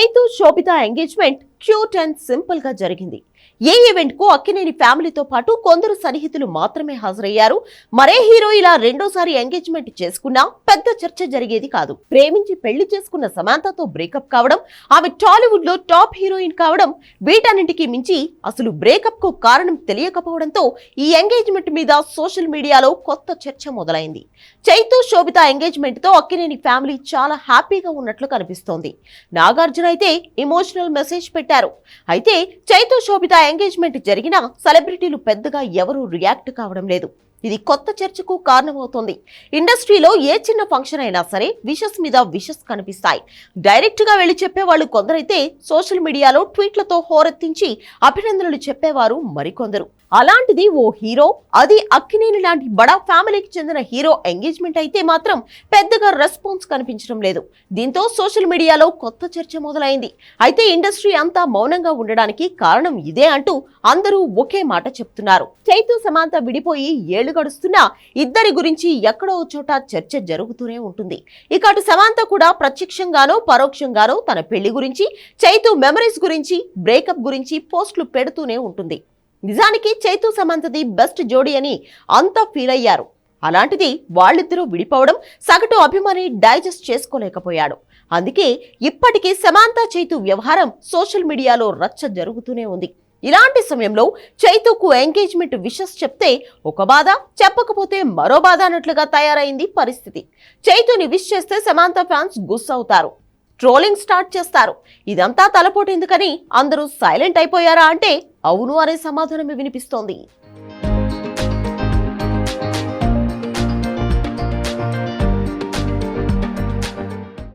Chaitu Sobhita engagement cute and సింపుల్గా జరిగింది. ఏ ఈవెంట్కు అక్కినేని ఫ్యామిలీతో పాటు కొందరు సన్నిహితులు మాత్రమే హాజరయ్యారు. మరే హీరో ఇలా రెండోసారి ఎంగేజ్మెంట్ చేసుకున్నా పెద్ద చర్చ జరిగేది కాదు. ప్రేమించి పెళ్ళి చేసుకున్న సమాంతతో బ్రేకప్ కావడం ఆమె టాలీవుడ్లో టాప్ హీరోయిన్ కావడం వీటన్నింటికి మించి అసలు బ్రేకప్కు కారణం తెలియకపోవడంతో ఈ ఎంగేజ్మెంట్ మీద సోషల్ మీడియాలో కొత్త చర్చ మొదలైంది. చైతు శోభిత ఎంగేజ్మెంట్తో అక్కినేని ఫ్యామిలీ చాలా హ్యాపీగా ఉన్నట్లు కనిపిస్తోంది. నాగార్జున అయితే ఇమోషనల్ మెసేజ్ పెట్టారు అయితే చైతూ శోభిత ఎంగేజ్మెంట్ జరిగినా సెలబ్రిటీలు పెద్దగా ఎవరూ రియాక్ట్ కావడం లేదు. ఇది కొత్త చర్చకు కారణమవుతోంది. ఇండస్ట్రీలో ఏ చిన్న ఫంక్షన్ అయినా సరే విషస్ మీద విషస్ కనిపిస్తాయి. డైరెక్ట్గా వెళ్ళి చెప్పేవాళ్ళు కొందరైతే సోషల్ మీడియాలో ట్వీట్లతో హోరెత్తించి అభినందనలు చెప్పేవారు మరికొందరు. అలాంటిది ఓ హీరో అది అక్కినేని లాంటి బడా ఫ్యామిలీకి చెందిన హీరో ఎంగేజ్మెంట్ అయితే మాత్రం పెద్దగా రెస్పాన్స్ కనిపించడం లేదు. దీంతో సోషల్ మీడియాలో కొత్త చర్చ మొదలైంది. అయితే ఇండస్ట్రీ అంతా మౌనంగా ఉండడానికి కారణం ఇదే అంటూ అందరూ ఒకే మాట చెప్తున్నారు. చైతు సమాంత విడిపోయి ఏళ్ళు గడుస్తున్నా ఇద్దరి గురించి ఎక్కడో చోట చర్చ జరుగుతూనే ఉంటుంది. ఇక అటు సమాంత కూడా ప్రత్యక్షంగానో పరోక్షంగానో తన పెళ్ళి గురించి చైతు మెమరీస్ గురించి బ్రేకప్ గురించి పోస్టులు పెడుతూనే ఉంటుంది. నిజానికి చైతు సమంతది బెస్ట్ జోడీ అని అంతా ఫీల్ అయ్యారు. అలాంటిది వాళ్ళిద్దరూ విడిపోవడం సగటు అభిమాని డైజెస్ట్ చేసుకోలేకపోయాడు. అందుకే ఇప్పటికీ సమాంత చైతు వ్యవహారం సోషల్ మీడియాలో రచ్చ జరుగుతూనే ఉంది. ఇలాంటి సమయంలో చైతుకు ఎంగేజ్మెంట్ విషస్ చెప్తే ఒక బాధ చెప్పకపోతే మరో బాధ అన్నట్లుగా తయారైంది పరిస్థితి. చైతుని విష్ చేస్తే సమాంత ఫ్యాన్స్ గుస్ అవుతారు ట్రోలింగ్ స్టార్ట్ చేస్తారు. ఇదంతా తలపోటు ఎందుకని అందరూ సైలెంట్ అయిపోయారా అంటే అవును అనే సమాధానమే వినిపిస్తోంది.